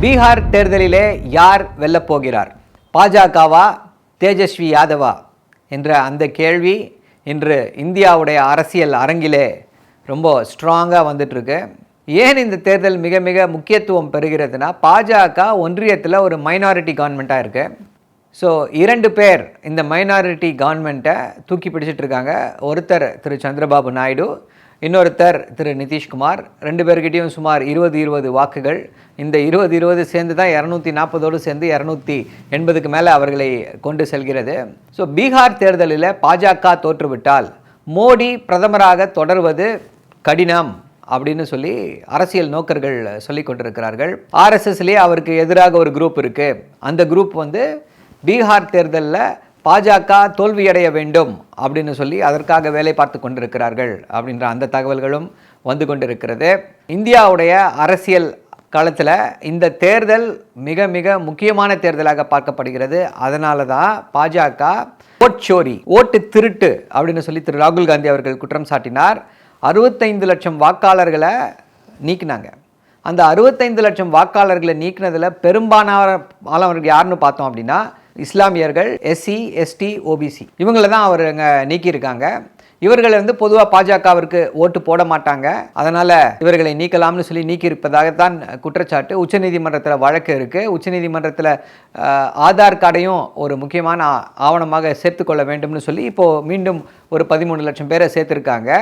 பீகார் தேர்தலிலே யார் வெல்லப்போகிறார்? பாஜகவா தேஜஸ்வி யாதவா? என்ற அந்த கேள்வி இன்று இந்தியாவுடைய அரசியல் அரங்கிலே ரொம்ப ஸ்ட்ராங்காக வந்துட்டுருக்கு. ஏன் இந்த தேர்தல் மிக மிக முக்கியத்துவம் பெறுகிறதுனா பாஜக ஒன்றியத்தில் ஒரு மைனாரிட்டி கவர்மெண்ட்டாக இருக்குது ஸோ இரண்டு பேர் இந்த மைனாரிட்டி கவர்மெண்ட்டை தூக்கி பிடிச்சிட்ருக்காங்க ஒருத்தர் திரு சந்திரபாபு நாயுடு இன்னொருத்தர் திரு நிதிஷ்குமார் ரெண்டு பேர்கிட்டையும் சுமார் இருபது இருபது வாக்குகள். இந்த இருபது இருபது சேர்ந்து தான் இரநூத்தி நாற்பதோடு சேர்ந்து இரநூத்தி எண்பதுக்கு மேலே அவர்களை கொண்டு செல்கிறது. ஸோ பீகார் தேர்தலில் பாஜக தோற்றுவிட்டால் மோடி பிரதமராக தொடர்வது கடினம் அப்படின்னு சொல்லி அரசியல் நோக்கர்கள் சொல்லி கொண்டிருக்கிறார்கள். ஆர்எஸ்எஸ்லேயே அவருக்கு எதிராக ஒரு குரூப் இருக்குது அந்த குரூப் வந்து பீகார் தேர்தலில் பாஜக தோல்வியடைய வேண்டும் அப்படின்னு சொல்லி அதற்காக வேலை பார்த்து கொண்டிருக்கிறார்கள் அப்படின்ற அந்த தகவல்களும் வந்து கொண்டிருக்கிறது. இந்தியாவுடைய அரசியல் காலத்தில் இந்த தேர்தல் மிக மிக முக்கியமான தேர்தலாக பார்க்கப்படுகிறது. அதனால தான் பாஜக ஓட்சோரி ஓட்டு திருட்டு அப்படின்னு சொல்லி திரு ராகுல் காந்தி அவர்கள் குற்றம் சாட்டினார். அறுபத்தைந்து லட்சம் வாக்காளர்களை நீக்கினாங்க. அந்த அறுபத்தைந்து லட்சம் வாக்காளர்களை நீக்கினதில் பெரும்பாலானவர்கள் யாருன்னு பார்த்தோம் அப்படின்னா இஸ்லாமியர்கள் எஸ்சி எஸ்டி ஓபிசி இவங்களை தான் அவர் அங்கே நீக்கியிருக்காங்க. இவர்களை வந்து பொதுவாக பாஜகவிற்கு ஓட்டு போட மாட்டாங்க. அதனால் இவர்களை நீக்கலாம்னு சொல்லி நீக்கியிருப்பதாகத்தான் குற்றச்சாட்டு. உச்சநீதிமன்றத்தில் வழக்கு இருக்குது உச்சநீதிமன்றத்தில் ஆதார் கார்டையும் ஒரு முக்கியமான ஆவணமாக சேர்த்துக்கொள்ள வேண்டும்னு சொல்லி இப்போது மீண்டும் ஒரு பதிமூணு லட்சம் பேரை சேர்த்துருக்காங்க.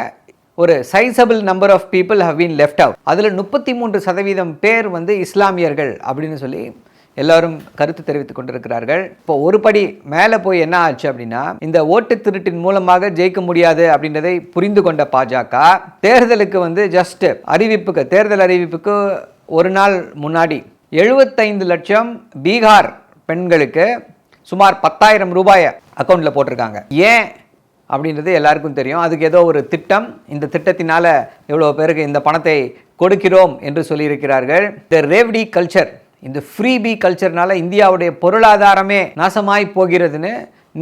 ஒரு sizable number of people have been left out அதில் முப்பத்தி மூன்று சதவீதம் பேர் வந்து இஸ்லாமியர்கள் அப்படின்னு சொல்லி எல்லாரும் கருத்து தெரிவித்துக் கொண்டிருக்கிறார்கள். இப்போ ஒரு படி மேலே போய் என்ன ஆச்சு அப்படின்னா இந்த ஓட்டு திருட்டின் மூலமாக ஜெயிக்க முடியாது அப்படின்றதை புரிந்து கொண்ட பாஜக தேர்தலுக்கு வந்து ஜஸ்ட் அறிவிப்புக்கு தேர்தல் அறிவிப்புக்கு ஒரு நாள் முன்னாடி எழுபத்தைந்து லட்சம் பீகார் பெண்களுக்கு சுமார் பத்தாயிரம் ரூபாயை அக்கௌண்ட்டில் போட்டிருக்காங்க. ஏன் அப்படின்றது எல்லாருக்கும் தெரியும். அதுக்கு ஏதோ ஒரு திட்டம். இந்த திட்டத்தினால எவ்வளோ பேருக்கு இந்த பணத்தை கொடுக்கிறோம் என்று சொல்லியிருக்கிறார்கள். த ரேவ்டி கல்ச்சர் இந்த ஃப்ரீபி கல்ச்சர்னால இந்தியாவுடைய பொருளாதாரமே நாசமாய் போகிறதுன்னு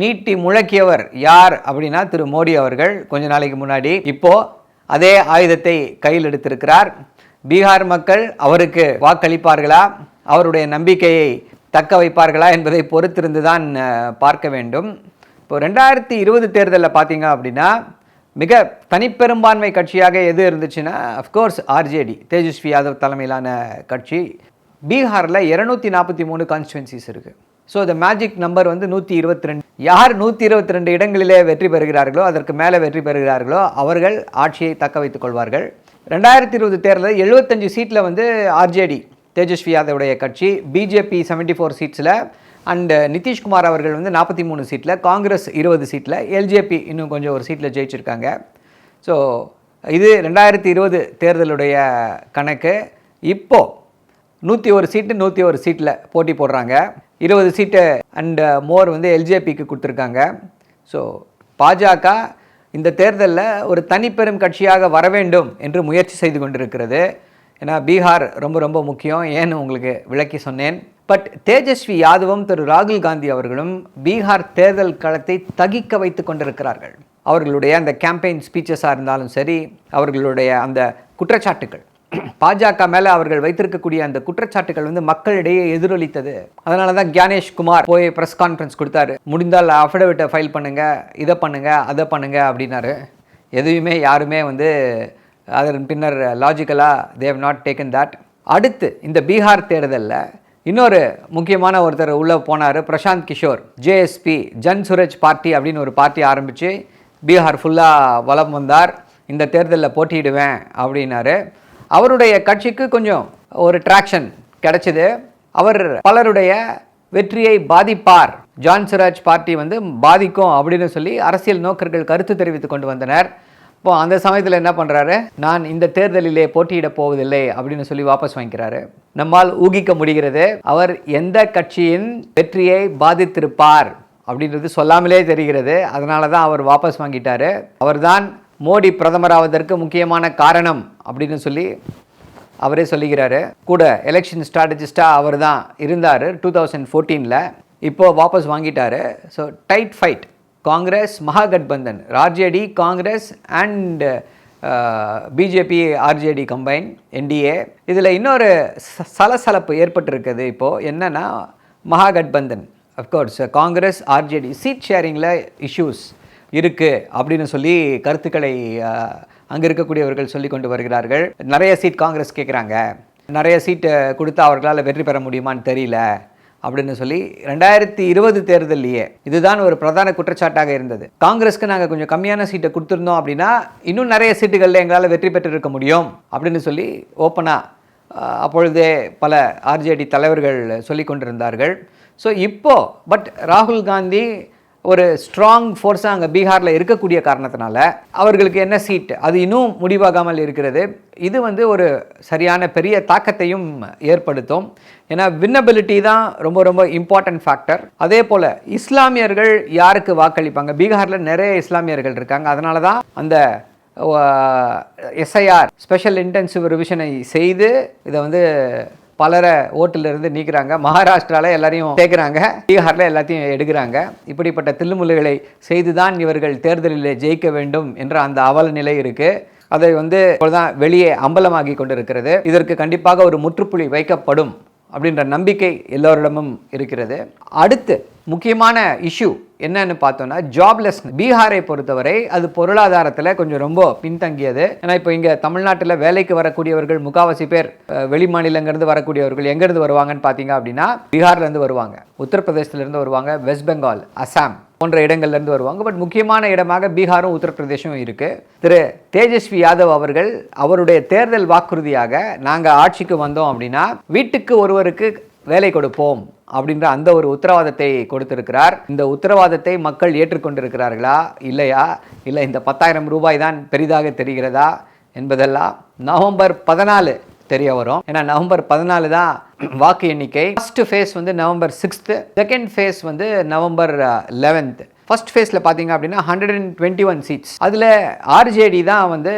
நீட்டி முழக்கியவர் யார் அப்படின்னா திரு மோடி அவர்கள் கொஞ்ச நாளைக்கு முன்னாடி. இப்போ அதே ஆயுதத்தை கையில் எடுத்திருக்கிறார். பீகார் மக்கள் அவருக்கு வாக்களிப்பார்களா? அவருடைய நம்பிக்கையை தக்க வைப்பார்களா என்பதை பொறுத்திருந்து தான் பார்க்க வேண்டும். இப்போ ரெண்டாயிரத்தி இருபது தேர்தலில் பார்த்தீங்க அப்படின்னா மிக தனிப்பெரும்பான்மை கட்சியாக எது இருந்துச்சுன்னா அஃப்கோர்ஸ் ஆர்ஜேடி தேஜஸ்வி யாதவ் தலைமையிலான கட்சி. பீகாரில் இரநூத்தி நாற்பத்தி மூணு கான்ஸ்டுவன்சிஸ் இருக்குது ஸோ இந்த மேஜிக் நம்பர் வந்து நூற்றி இருபத்தி ரெண்டு. யார் நூற்றி இருபத்தி ரெண்டு இடங்களிலே வெற்றி பெறுகிறார்களோ அதற்கு மேலே வெற்றி பெறுகிறார்களோ அவர்கள் ஆட்சியை தக்க வைத்துக் கொள்வார்கள். ரெண்டாயிரத்தி இருபது தேர்தலில் எழுபத்தஞ்சு சீட்டில் வந்து ஆர்ஜேடி தேஜஸ்வி யாதவுடைய கட்சி பிஜேபி செவன்டி ஃபோர் சீட்ஸில் அண்டு நிதிஷ்குமார் அவர்கள் வந்து நாற்பத்தி மூணு சீட்டில் காங்கிரஸ் இருபது சீட்டில் எல்ஜேபி இன்னும் கொஞ்சம் ஒரு சீட்டில் ஜெயிச்சிருக்காங்க. ஸோ இது ரெண்டாயிரத்தி இருபது தேர்தலுடைய கணக்கு. இப்போது நூற்றி ஒரு சீட்டு நூற்றி ஒரு சீட்டில் போட்டி போடுறாங்க. இருபது சீட்டு அண்ட் மோர் uh, வந்து எல்ஜேபிக்கு கொடுத்துருக்காங்க. ஸோ பாஜக இந்த தேர்தலில் ஒரு தனிப்பெரும் கட்சியாக வர வேண்டும் என்று முயற்சி செய்து கொண்டிருக்கிறது. ஏன்னா பீகார் ரொம்ப ரொம்ப முக்கியம். ஏன்னு உங்களுக்கு விளக்கி சொன்னேன். பட் தேஜஸ்வி யாதவும் திரு ராகுல் காந்தி அவர்களும் பீகார் தேர்தல் களத்தை தகிக்க வைத்து கொண்டிருக்கிறார்கள். அவர்களுடைய அந்த கேம்பெயின் ஸ்பீச்சஸாக இருந்தாலும் சரி அவர்களுடைய அந்த குற்றச்சாட்டுகள் பாஜக மேலே அவர்கள் வைத்திருக்கக்கூடிய அந்த குற்றச்சாட்டுகள் வந்து மக்களிடையே எதிரொலித்தது. அதனால தான் கியானேஷ் குமார் போய் ப்ரெஸ் கான்ஃபரன்ஸ் கொடுத்தாரு. முடிந்தால் அஃபிடவிட்டை ஃபைல் பண்ணுங்க இதை பண்ணுங்க அதை பண்ணுங்க அப்படின்னாரு. எதுவுமே யாருமே வந்து அதன் பின்னர் லாஜிக்கலாக தேவ் நாட் டேக்கன் தட் அடுத்து இந்த பீகார் தேர்தலில் இன்னொரு முக்கியமான ஒருத்தர் உள்ளே போனார் பிரசாந்த் கிஷோர் ஜேஎஸ்பி ஜன் சுரஜ் பார்ட்டி அப்படின்னு ஒரு பார்ட்டி ஆரம்பித்து பீகார் ஃபுல்லாக வலம் வந்தார். இந்த தேர்தலில் போட்டியிடுவேன் அப்படின்னாரு. அவருடைய கட்சிக்கு கொஞ்சம் ஒரு ட்ராக்ஷன் கிடைச்சிது. அவர் பலருடைய வெற்றியை பாதிப்பார். ஜான் சிராஜ் பார்ட்டி வந்து பாதிக்கும் அப்படின்னு சொல்லி அரசியல் நோக்கர்கள் கருத்து தெரிவித்து கொண்டு வந்தனர். இப்போ அந்த சமயத்தில் என்ன பண்ணுறாரு நான் இந்த தேர்தலிலே போட்டியிடப் போவதில்லை அப்படின்னு சொல்லி வாபஸ் வாங்கிக்கிறாரு. நம்மால் ஊகிக்க முடிகிறது. அவர் எந்த கட்சியின் வெற்றியை பாதித்திருப்பார் அப்படின்றது சொல்லாமலே தெரிகிறது. அதனால தான் அவர் வாபஸ் வாங்கிட்டார். அவர்தான் மோடி பிரதமராவதற்கு முக்கியமான காரணம் அப்படின்னு சொல்லி அவரே சொல்லிக்கிறாரு. கூட எலெக்ஷன் ஸ்ட்ராட்டஜிஸ்டாக அவர் தான் இருந்தார் டூ தௌசண்ட் ஃபோர்டீனில் இப்போது வாபஸ் வாங்கிட்டார். So tight fight Congress Mahagathbandhan RJD Congress and BJP RJD combine NDA இதில் இன்னொரு சலசலப்பு ஏற்பட்டிருக்குது இப்போது என்னென்னா Mahagathbandhan of course Congress RJD seat ஷேரிங்கில் issues இருக்குது அப்படின்னு சொல்லி கருத்துக்களை அங்கே இருக்கக்கூடியவர்கள் சொல்லி கொண்டு வருகிறார்கள். நிறைய சீட் காங்கிரஸ் கேட்குறாங்க நிறைய சீட்டு கொடுத்தா அவர்களால் வெற்றி பெற முடியுமான்னு தெரியல அப்படின்னு சொல்லி ரெண்டாயிரத்தி இருபது தேர்தலையே இதுதான் ஒரு பிரதான குற்றச்சாட்டாக இருந்தது. காங்கிரஸ்க்கு நாங்கள் கொஞ்சம் கம்மியான சீட்டை கொடுத்துருந்தோம் அப்படின்னா இன்னும் நிறைய சீட்டுகளில் எங்களால் வெற்றி பெற்றிருக்க முடியும் அப்படின்னு சொல்லி ஓப்பனாக அப்பொழுதே பல ஆர்ஜேடி தலைவர்கள் சொல்லி கொண்டிருந்தார்கள். ஸோ இப்போ பட் ராகுல் காந்தி ஒரு ஸ்ட்ராங் ஃபோர்ஸாக அங்கே பீகாரில் இருக்கக்கூடிய காரணத்தினால அவர்களுக்கு என்ன சீட் அது இன்னும் முடிவாகாமல் இருக்கிறது. இது வந்து ஒரு சரியான பெரிய தாக்கத்தையும் ஏற்படுத்தும். ஏன்னா வின்னபிலிட்டி தான் ரொம்ப ரொம்ப இம்பார்ட்டன்ட் ஃபேக்டர் அதே போல் இஸ்லாமியர்கள் யாருக்கு வாக்களிப்பாங்க? பீகாரில் நிறைய இஸ்லாமியர்கள் இருக்காங்க. அதனால தான் அந்த எஸ்ஐஆர் ஸ்பெஷல் இன்டென்சிவ் ரிவிஷனை செய்து இதை வந்து பலரை ஓட்டிலிருந்து நீக்கிறாங்க. மகாராஷ்டிராவில் எல்லாரையும் சேர்க்குறாங்க. பீகாரில் எல்லாத்தையும் எடுக்கிறாங்க. இப்படிப்பட்ட தில்லுமுல்லுகளை செய்துதான் இவர்கள் தேர்தலில் ஜெயிக்க வேண்டும் என்ற அந்த அவல நிலை இருக்குது அதை வந்து இப்பொழுதுதான் வெளியே அம்பலமாகி கொண்டிருக்கிறது. இதற்கு கண்டிப்பாக ஒரு முற்றுப்புள்ளி வைக்கப்படும் அப்படின்ற நம்பிக்கை எல்லோரிடமும் இருக்கிறது. அடுத்து முக்கியமான இஷ்யூ என்னன்னு பார்த்தோம்னா ஜாப்லெஸ் பீகாரை பொறுத்தவரை அது பொருளாதாரத்தில் கொஞ்சம் ரொம்ப பின்தங்கியது. ஏன்னா இப்போ இங்கே தமிழ்நாட்டில் வேலைக்கு வரக்கூடியவர்கள் முக்காவாசி பேர் வெளி மாநிலங்கிறது வரக்கூடியவர்கள் எங்கேருந்து வருவாங்கன்னு பார்த்தீங்க அப்படின்னா பீகார்லேருந்து வருவாங்க. உத்தரப்பிரதேசத்துலேருந்து வருவாங்க வெஸ்ட் பெங்கால் அசாம் போன்ற இடங்கள்லேருந்து வருவாங்க. பட் முக்கியமான இடமாக பீகாரும் உத்தரப்பிரதேசம் இருக்குது திரு தேஜஸ்வி யாதவ் அவர்கள் அவருடைய தேர்தல் வாக்குறுதியாக நாங்கள் ஆட்சிக்கு வந்தோம் அப்படின்னா வீட்டுக்கு ஒருவருக்கு வேலை கொடுப்போம் அப்படின்ற அந்த ஒரு உத்தரவாதத்தை கொடுத்திருக்கிறார். இந்த உத்தரவாதத்தை மக்கள் ஏற்றுக்கொண்டிருக்கிறார்களா? இல்லையா? இல்லை இந்த பத்தாயிரம் ரூபாய் தான் பெரிதாக தெரிகிறதா என்பதெல்லாம் நவம்பர் பதினாலு தெரிய வரும். ஏன்னா நவம்பர் பதினாலு தான் வாக்கு எண்ணிக்கை. ஃபர்ஸ்ட் ஃபேஸ் வந்து நவம்பர் சிக்ஸ்த்து செகண்ட் ஃபேஸ் வந்து நவம்பர் uh, லெவன்த்து ஃபர்ஸ்ட் ஃபேஸில் பார்த்தீங்க அப்படின்னா hundred and twenty one seats அதில் ஆர்ஜேடி தான் வந்து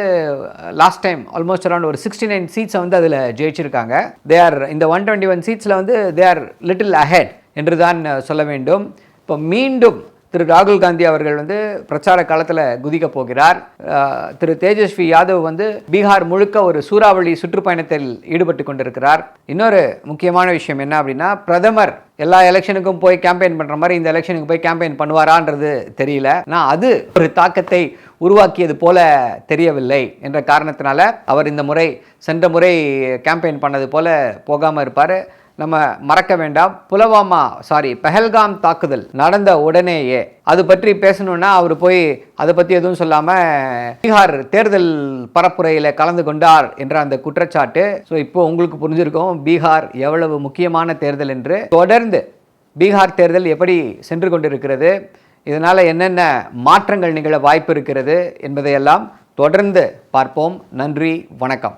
லாஸ்ட் டைம் ஆல்மோஸ்ட் அரௌண்ட் ஒரு சிக்ஸ்டி நைன் சீட்ஸை வந்து அதில் ஜெயிச்சிருக்காங்க. தே ஆர் இந்த ஒன் டுவெண்ட்டி ஒன் சீட்ஸில் வந்து தே ஆர் லிட்டில் அஹெட் என்று தான் சொல்ல வேண்டும். இப்போ மீண்டும் திரு ராகுல் காந்தி அவர்கள் வந்து பிரச்சார காலத்தில் குதிக்க போகிறார். திரு தேஜஸ்வி யாதவ் வந்து பீகார் முழுக்க ஒரு சூறாவளி சுற்றுப்பயணத்தில் ஈடுபட்டு கொண்டிருக்கிறார். இன்னொரு முக்கியமான விஷயம் என்ன அப்படின்னா பிரதமர் எல்லா எலெக்ஷனுக்கும் போய் கேம்பெயின் பண்ணுற மாதிரி இந்த எலெக்ஷனுக்கு போய் கேம்பெயின் பண்ணுவாரான்றது தெரியல. நான் அது ஒரு தாக்கத்தை உருவாக்கியது போல தெரியவில்லை என்ற காரணத்தினால அவர் இந்த முறை சென்ற முறை கேம்பெயின் பண்ணது போல போகாமல் இருப்பார். நம்ம மறக்க வேண்டாம். புலவாமா சாரி பெஹல்காம் தாக்குதல் நடந்த உடனேயே அது பற்றி பேசணும்னா அவர் போய் அதை பற்றி எதுவும் சொல்லாமல் பீகார் தேர்தல் பரப்புரையில் கலந்து கொண்டார் என்ற அந்த குற்றச்சாட்டு. ஸோ இப்போ உங்களுக்கு புரிஞ்சிருக்கும் பீகார் எவ்வளவு முக்கியமான தேர்தல் என்று. தொடர்ந்து பீகார் தேர்தல் எப்படி சென்று கொண்டிருக்கிறது இதனால் என்னென்ன மாற்றங்கள் நிகழ வாய்ப்பு இருக்கிறது என்பதையெல்லாம் தொடர்ந்து பார்ப்போம். நன்றி வணக்கம்.